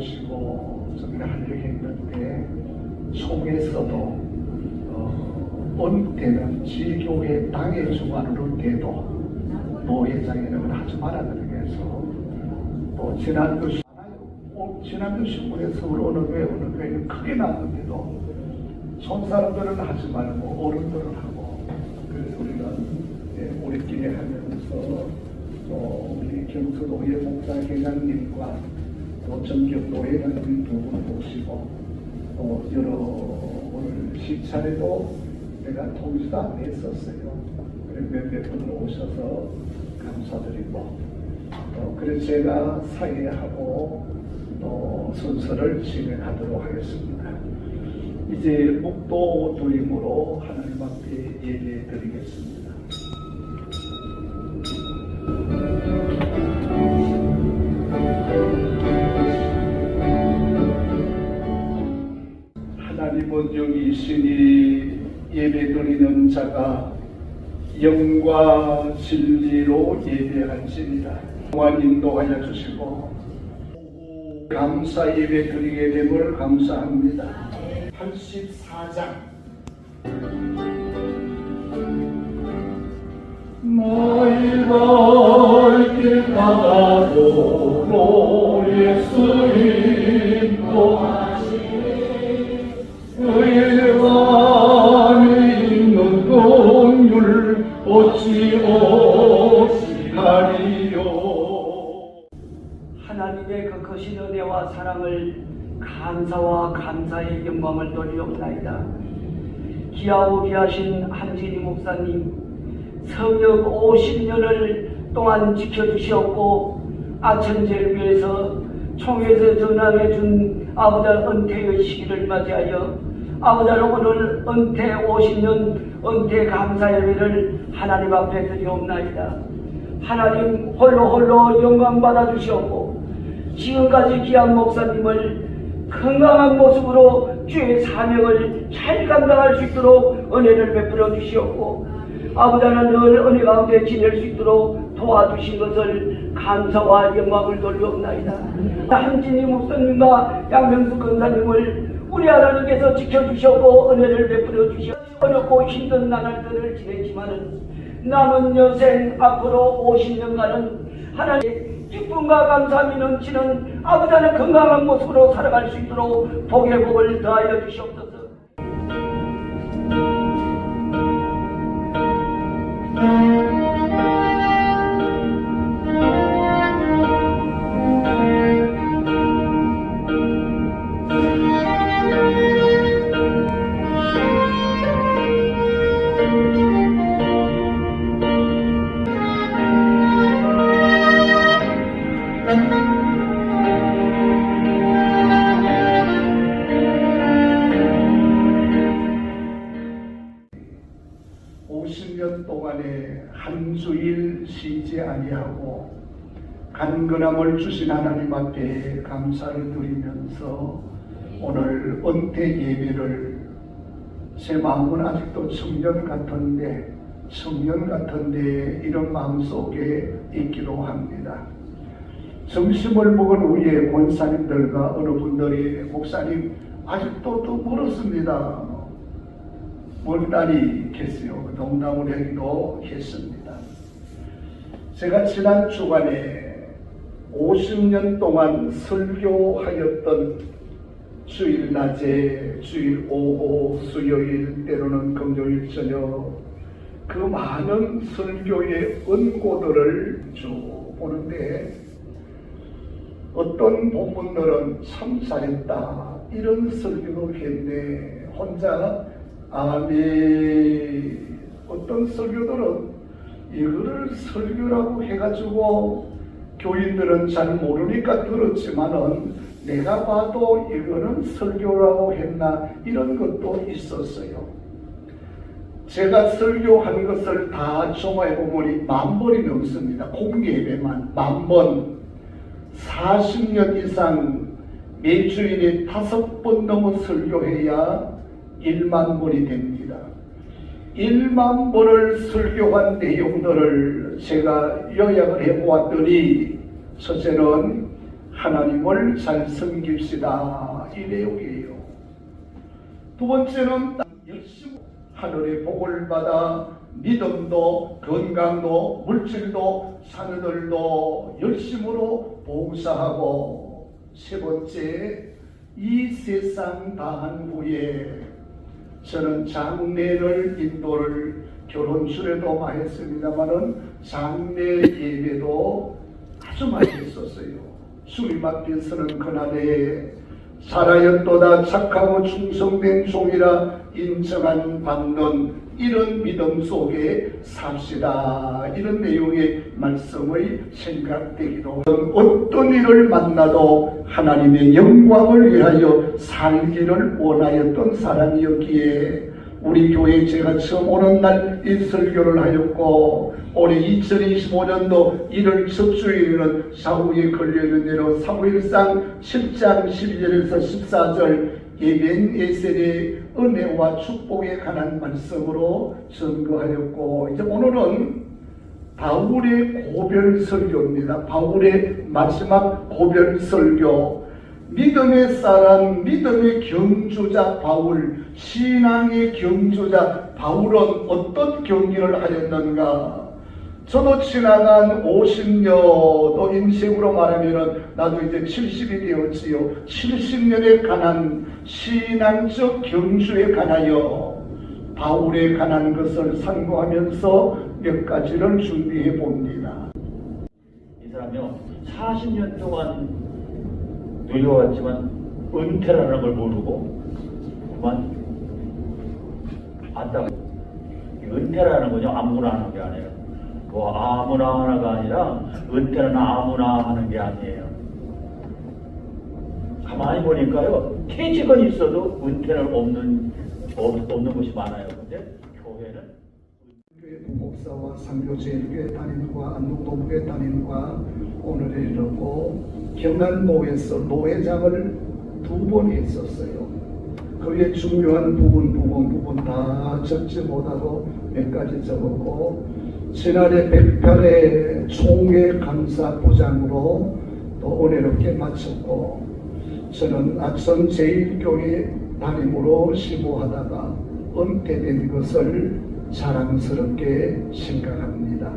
오시고 정말 하려고 했는데 속에서도 어, 은퇴는 지교회 당의 주관으로 돼도 노회장이라고 하지 말아 그러면서 또 지난주 시- 어, 지난주 신문에 서울 어느 교회 어느 교회는 크게 나왔는데도 손 사람들은 하지 말고 어른들은 하고 그래서 우리가 예, 우리끼리 하면서 또 우리 경서노예 목사 회장님과 또 정경노회장님 두분 모시고 또 여러 오늘 시차례도 내가 통지도 안 했었어요. 그래 몇몇 분들 오셔서 감사드리고 어, 그래서 제가 사회하고 또 순서를 진행하도록 하겠습니다. 이제 목도 도임으로 하나님 앞에 예배 드리겠습니다. 하나님은 여기 있으니 예배 드리는 자가 영과 진리로 예배할지니라. 또한 인도하여 주시고 감사 예배 드리게 됨을 감사합니다. 84장 너희가 길 바다로 예수님 영광을 돌리옵나이다. 기하고 귀하신 한진희 목사님 성역 50년을 동안 지켜주시었고 아천제를 위해서 총회에서 전하게 준 아버지 은퇴의 시기를 맞이하여 아버지 오늘 은퇴 50년 은퇴 감사 예배를 하나님 앞에 드리옵나이다. 하나님 홀로 홀로 영광 받아 주시옵고 지금까지 귀한 목사님을 건강한 모습으로 주의 사명을 잘 감당할 수 있도록 은혜를 베풀어 주시옵고 아버지는 늘 은혜 가운데 지낼 수 있도록 도와주신 것을 감사와 영광을 돌리옵나이다. 한진희 목사님과 양명수 권사님을 우리 하나님께서 지켜주셨고 은혜를 베풀어 주시고 어렵고 힘든 나날들을 지냈지만은 남은 여생 앞으로 50년간은 하나님 기쁨과 감사함이 넘치는 아버지의 건강한 모습으로 살아갈 수 있도록 복의 복을 더하여 주시옵소서. 간근함을 주신 하나님 앞에 감사를 드리면서 오늘 은퇴 예배를 제 마음은 아직도 청년 같은데 청년 같은데 이런 마음 속에 있기도 합니다. 점심을 먹은 후에 권사님들과 어느 분들이 목사님 아직도 더 멀었습니다. 그 농담을 하기도 했습니다. 제가 지난 주간에 50년 동안 설교하였던 주일 낮에, 주일 오후, 수요일, 때로는 금요일 저녁 그 많은 설교의 은고들을 쭉 보는데 어떤 본문들은 참 잘했다 이런 설교를 했네. 혼자 아멘. 어떤 설교들은 이거를 설교라고 해가지고 교인들은 잘 모르니까 들었지만은 내가 봐도 이거는 설교라고 했나 이런 것도 있었어요. 제가 설교한 것을 다 종합해 보면 만 번이 넘습니다. 공개 예배만 만 번. 40년 이상 매주일에 다섯 번 넘어 설교해야 1만 번이 됩니다. 1만 번을 설교한 내용들을 제가 요약을 해보았더니 첫째는 하나님을 잘 섬깁시다. 이 내용이에요. 두 번째는 열심히 하늘의 복을 받아 믿음도 건강도 물질도 자녀들도 열심으로 봉사하고 세 번째 이 세상 다한 후에 저는 장례를 인도를 결혼술에도 많이 했습니다만은 장례 예배도 아주 많이 했었어요. 주님 앞에 서는 그날에 살아였도다 착하고 충성된 종이라 인정한 받는 이런 믿음 속에 삽시다. 이런 내용의 말씀의 생각되기도 어떤 일을 만나도 하나님의 영광을 위하여 살기를 원하였던 사람이었기에 우리 교회 제가 처음 오는 날이 설교를 하였고 올해 2025년도 1월 첫 주일에는 사후에 걸려있는 대로 사무엘상 7장 12절에서 14절 예벤 에셀의 은혜와 축복에 관한 말씀으로 선거하였고 이제 오늘은 바울의 고별 설교입니다. 바울의 마지막 고별 설교. 믿음의 사람, 믿음의 경주자 바울, 신앙의 경주자 바울은 어떤 경기를 하였는가? 저도 지나간 50년 또 인생으로 말하면 나도 이제 70이 되었지요. 70년에 관한 신앙적 경주에 관하여 바울에 관한 것을 상고하면서 몇 가지를 준비해 봅니다. 이 사람이요 40년 동안 누려왔지만 은퇴라는 걸 모르고 그만 안다가 은퇴라는 거죠 아무나 하는 게 아니에요 뭐 아무나 하나가 아니라 은퇴는 아무나 하는 게 아니에요 가만히 보니까요 퇴직은 있어도 은퇴는 없는 없, 없는 곳이 많아요 근데 교회는 교회 부목사와 상교제일교회 담임과 안동동교회 담임과 오늘에 이르고 경남노에서 노회장을 두 번 했었어요. 그 외에 중요한 부분 부분 부분 다 적지 못하고 몇 가지 적었고 지난해 백편의 총회 감사 부장으로 또 은혜롭게 마쳤고 저는 악선 제1교회 담임으로 시보하다가 은퇴된 것을 자랑스럽게 생각합니다.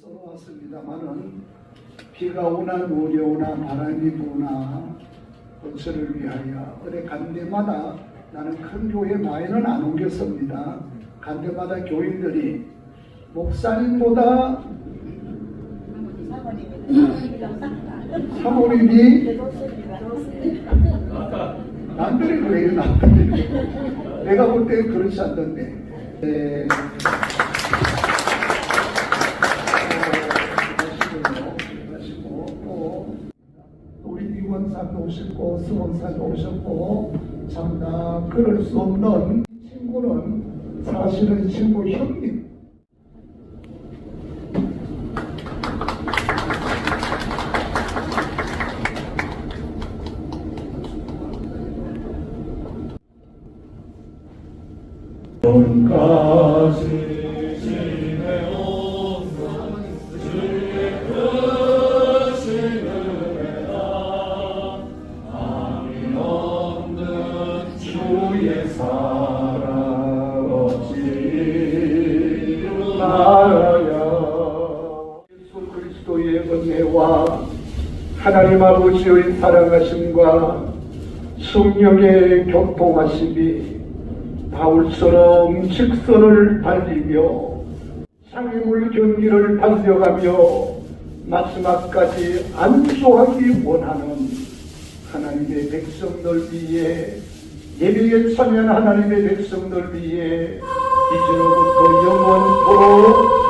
서로 왔습니다만은 비가 오나 눈이 오나 바람이 부나 어처를 위하여 어느 간데마다 나는 큰 교회 많이는 안 옮겼습니다. 간데마다 교인들이 목사님보다 사모님이 남들이 그래요 남들이 내가 볼 때 그렇지 않던데 네. 하시고 또 우리 이원사도 오셨고 그럴 수 없는 친구는 사실은 친구 형님 아버지의 사랑하심과 성령의 교통하심이 바울처럼 직선을 달리며 상임을 경기를 달려가며 마지막까지 안수하기 원하는 하나님의 백성들 위해 예배에 참여한 하나님의 백성들 위해 이제로부터 영원토록